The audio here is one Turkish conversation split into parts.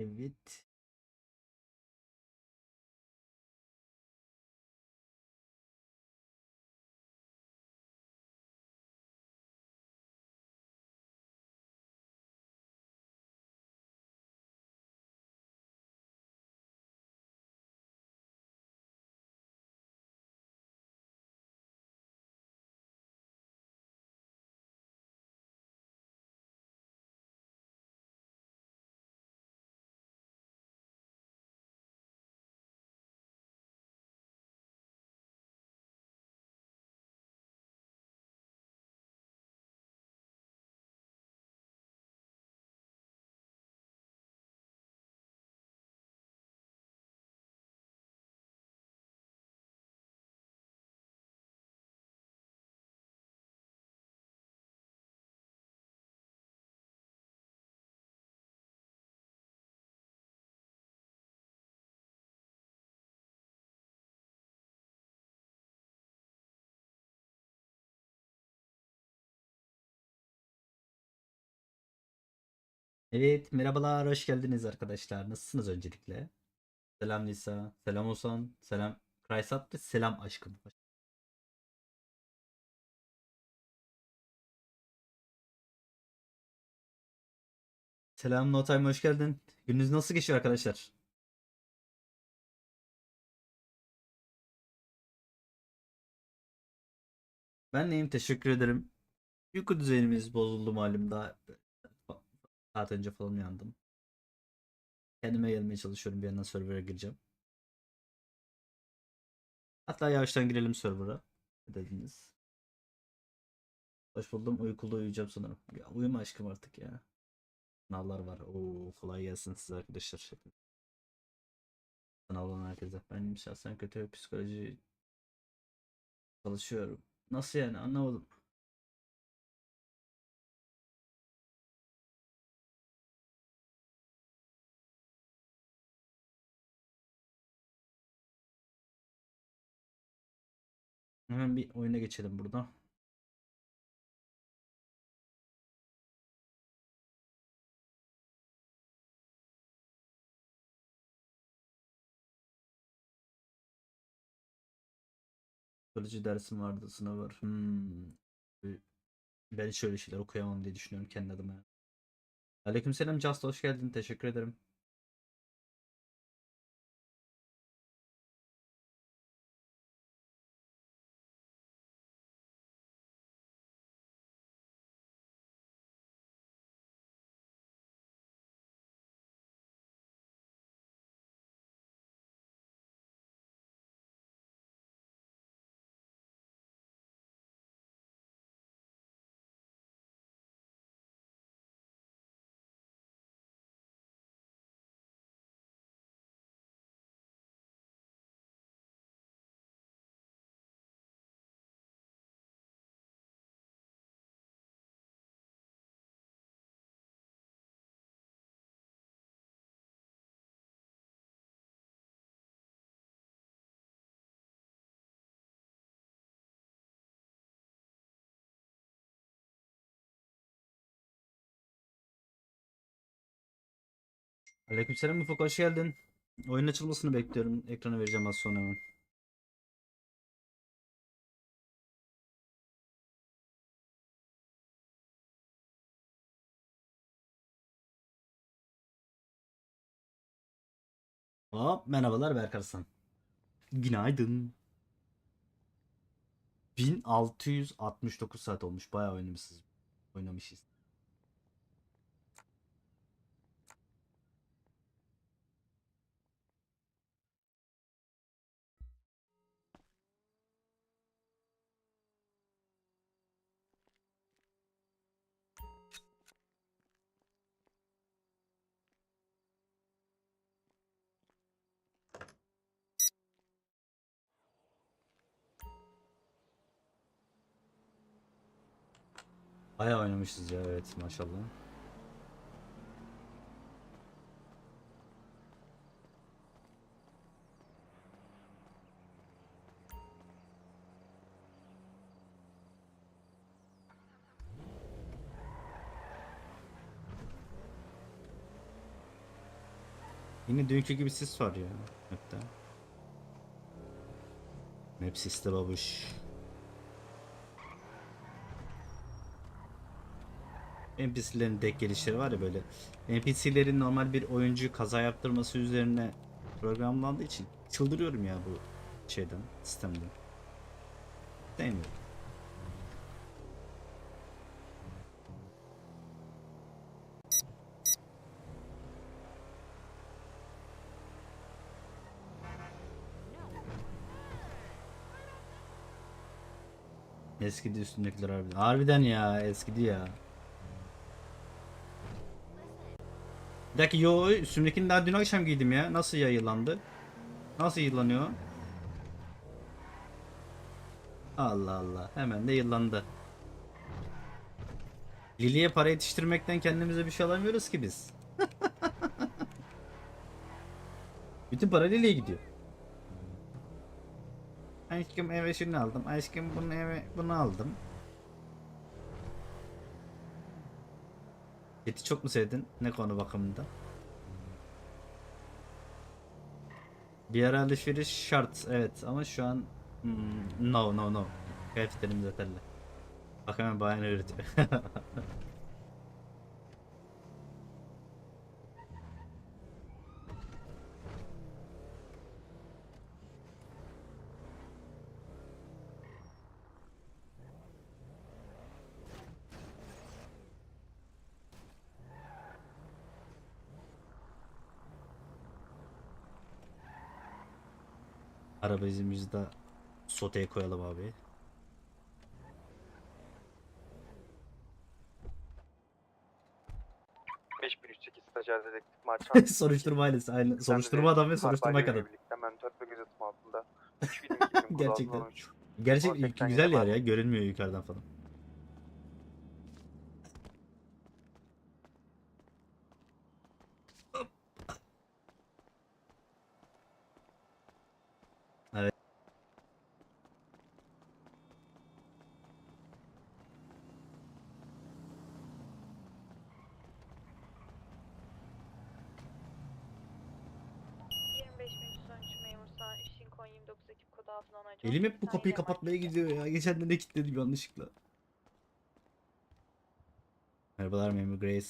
Evet. Evet, merhabalar, hoş geldiniz arkadaşlar. Nasılsınız öncelikle? Selam Nisa, selam Osan, selam Kraysat ve selam aşkım. Selam No Time, hoş geldin. Gününüz nasıl geçiyor arkadaşlar? Ben neyim? Teşekkür ederim. Uyku düzenimiz bozuldu malum daha saat önce falan uyandım. Kendime gelmeye çalışıyorum bir yandan server'a gireceğim. Hatta yavaştan girelim server'a. Dediniz? Hoş buldum. Uykulu uyuyacağım sanırım. Ya uyuma aşkım artık ya. Sınavlar var. Oo kolay gelsin size arkadaşlar. Sınav olan herkese. Ben şahsen kötü psikoloji çalışıyorum. Nasıl yani anlamadım. Hemen bir oyuna geçelim burada. Psikoloji dersim vardı, sınav var. Hmm. Ben şöyle şeyler okuyamam diye düşünüyorum kendi adıma. Aleykümselam Just hoş geldin. Teşekkür ederim. Aleykümselam Ufuk hoş geldin. Oyun açılmasını bekliyorum. Ekrana vereceğim az sonra hemen. Hop merhabalar Berkarsan. Günaydın. 1669 saat olmuş. Bayağı oynamışız. Oynamışız. Bayağı oynamışız ya evet maşallah. Yine dünkü gibi sis var ya. Map'te. Map siste babuş. NPC'lerin deck gelişleri var ya böyle. NPC'lerin normal bir oyuncu kaza yaptırması üzerine programlandığı için çıldırıyorum ya bu şeyden, sistemden. Mi? Eskidi üstündekiler harbiden. Harbiden ya eskidi ya. Bir dakika yo üstümdekini daha dün akşam giydim ya. Nasıl yayılandı? Nasıl yıllanıyor? Allah Allah. Hemen de yıllandı. Lili'ye para yetiştirmekten kendimize bir şey alamıyoruz ki biz. Bütün para Lili'ye gidiyor. Aşkım eve şunu aldım. Aşkım bunu eve bunu aldım. Eti çok mu sevdin? Ne konu bakımında? Bir ara alışveriş şart evet ama şu an hmm, no no no. Kıyafetlerimiz yeterli. Bak hemen bahane üretiyor. Araba izimizi de soteye koyalım abi. 5008 stajyer dedektif Marçan. soruşturma ailesi. Aynı. Soruşturma adam ve soruşturma kadın. Birlikte mentör ve gözetim altında. 3000 2000 Gerçekten. 13. Gerçek güzel yer ya. Görünmüyor yukarıdan falan. Elim hep bu kapıyı kapatmaya gidiyor ya. Geçen de ne kilitledim yanlışlıkla. Merhabalar Memur Grace.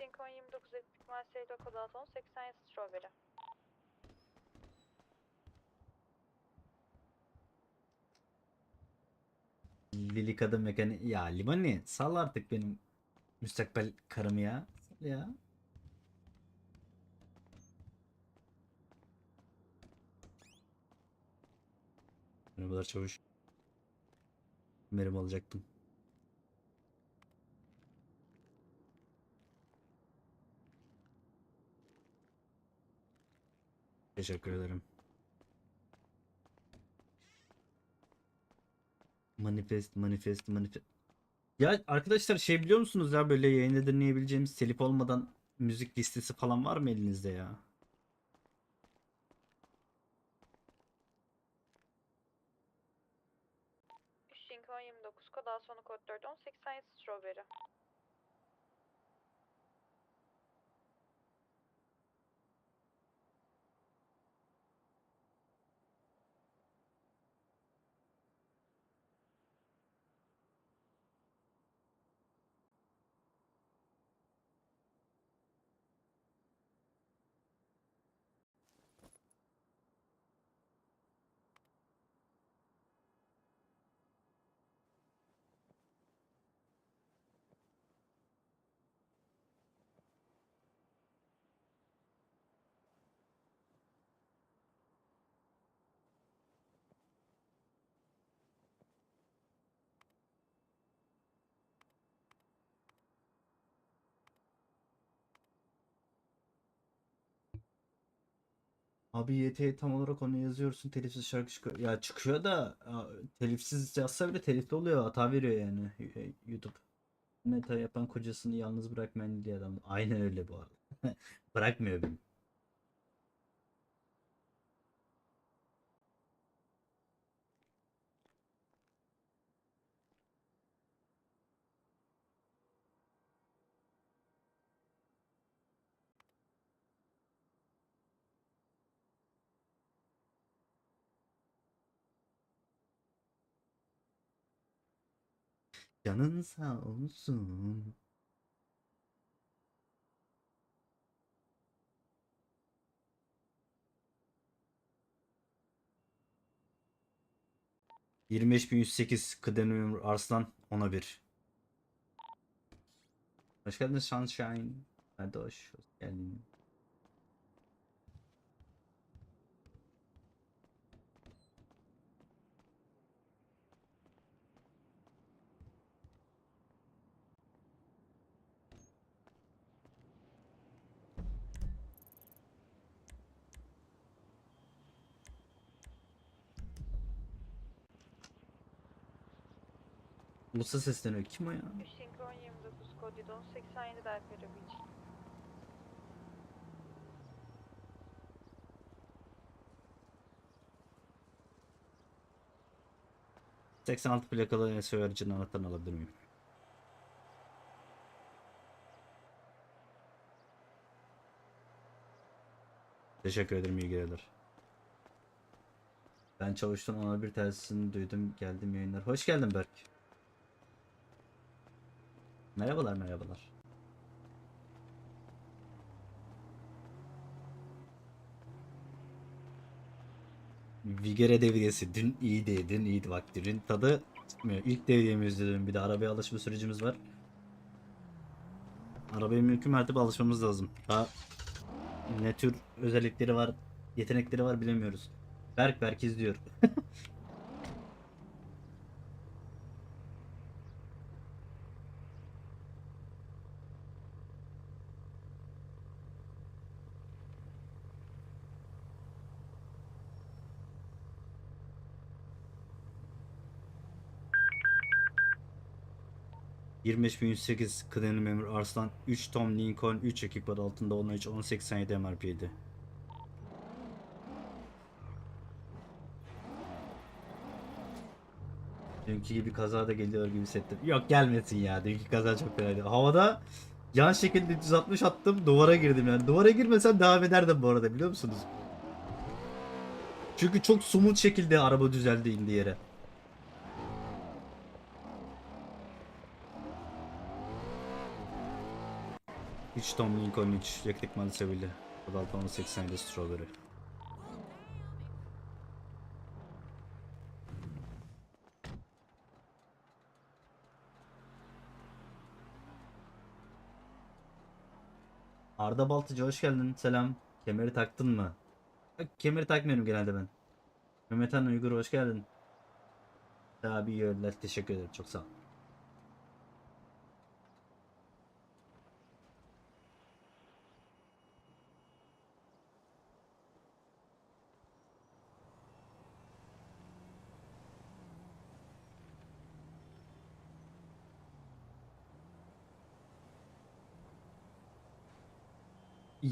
Lincoln 29 ihtimal seyirde kod 6 87 Strawberry. Lili kadın mekani. Ya Limani sal artık benim müstakbel karımı ya. Sal ya. Merhabalar çavuş. Merhaba alacaktım. Teşekkür ederim. Manifest, manifest, manifest. Ya arkadaşlar şey biliyor musunuz ya böyle yayında dinleyebileceğimiz telif olmadan müzik listesi falan var mı elinizde ya? Lincoln 29 kod 6 sonu kod 4 87 Strawberry. Abi YT'ye tam olarak onu yazıyorsun telifsiz şarkı çıkıyor. Ya çıkıyor da telifsiz yazsa bile telifli oluyor hata veriyor yani YouTube. Meta yapan kocasını yalnız bırakmayan diye adam. Aynen öyle bu arada. Bırakmıyor beni. Canın sağ olsun. Yirmi beş bin yüz sekiz kıdemli memur Arslan ona bir. Hoş geldin Sunshine. Hadi hoş, hoş geldin. Musa sesleniyor. Kim o ya? 3 sinkron 29 kod 787 Delpero Beach. — 86 plakalı SO aracının anahtarını alabilir miyim? Teşekkür ederim iyi geceler. Ben çavuştan ona bir tersini duydum geldim yayınlar. Hoş geldin Berk. Merhabalar merhabalar. Vigere devriyesi dün iyiydi, dün iyiydi bak dün tadı çıkmıyor. İlk devriyemiz dedim bir de arabaya alışma sürecimiz var. Arabaya mümkün mertebe alışmamız lazım. Daha ne tür özellikleri var, yetenekleri var bilemiyoruz. Berk Berk izliyor. ...25.108 kıdemli memur Arslan 3 Tom Lincoln 3 ekip altında 13 1087 MRP'ydi. Dünkü gibi kaza da geliyor gibi hissettim. Yok gelmesin ya. Dünkü kaza çok fenaydı. Havada yan şekilde 360 attım duvara girdim yani. Duvara girmesem devam ederdim bu arada biliyor musunuz? Çünkü çok sumut şekilde araba düzeldi indi yere. Hiç Tom Lincoln 3 yaklık malı sevildi. Adalta 1087 Strawberry. Arda Baltıcı hoş geldin. Selam. Kemeri taktın mı? Kemeri takmıyorum genelde ben. Mehmet Han Uygur hoş geldin. Abi iyi öğlenler. Teşekkür ederim. Çok sağ ol.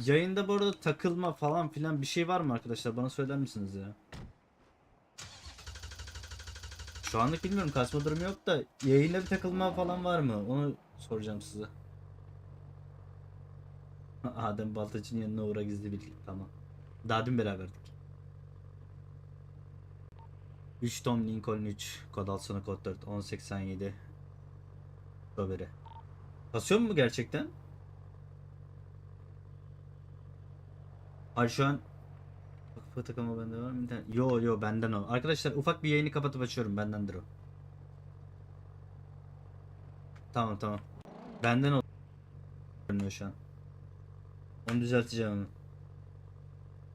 Yayında bu arada takılma falan filan bir şey var mı arkadaşlar? Bana söyler misiniz ya? Şu anlık bilmiyorum kasma durumu yok da yayında bir takılma falan var mı? Onu soracağım size. Adem Baltacı'nın yanına uğra gizli bilgi. Tamam. Daha dün beraberdik. 3 Tom Lincoln 3 kod sonu kod 4 1087 Strawberry. Kasıyor mu gerçekten? Hayır şu an Ufak takılma bende var mı? Yo yo benden o. Arkadaşlar ufak bir yayını kapatıp açıyorum. Bendendir o. Tamam tamam. Benden o. Görünüyor şu an. Onu düzelteceğim onu.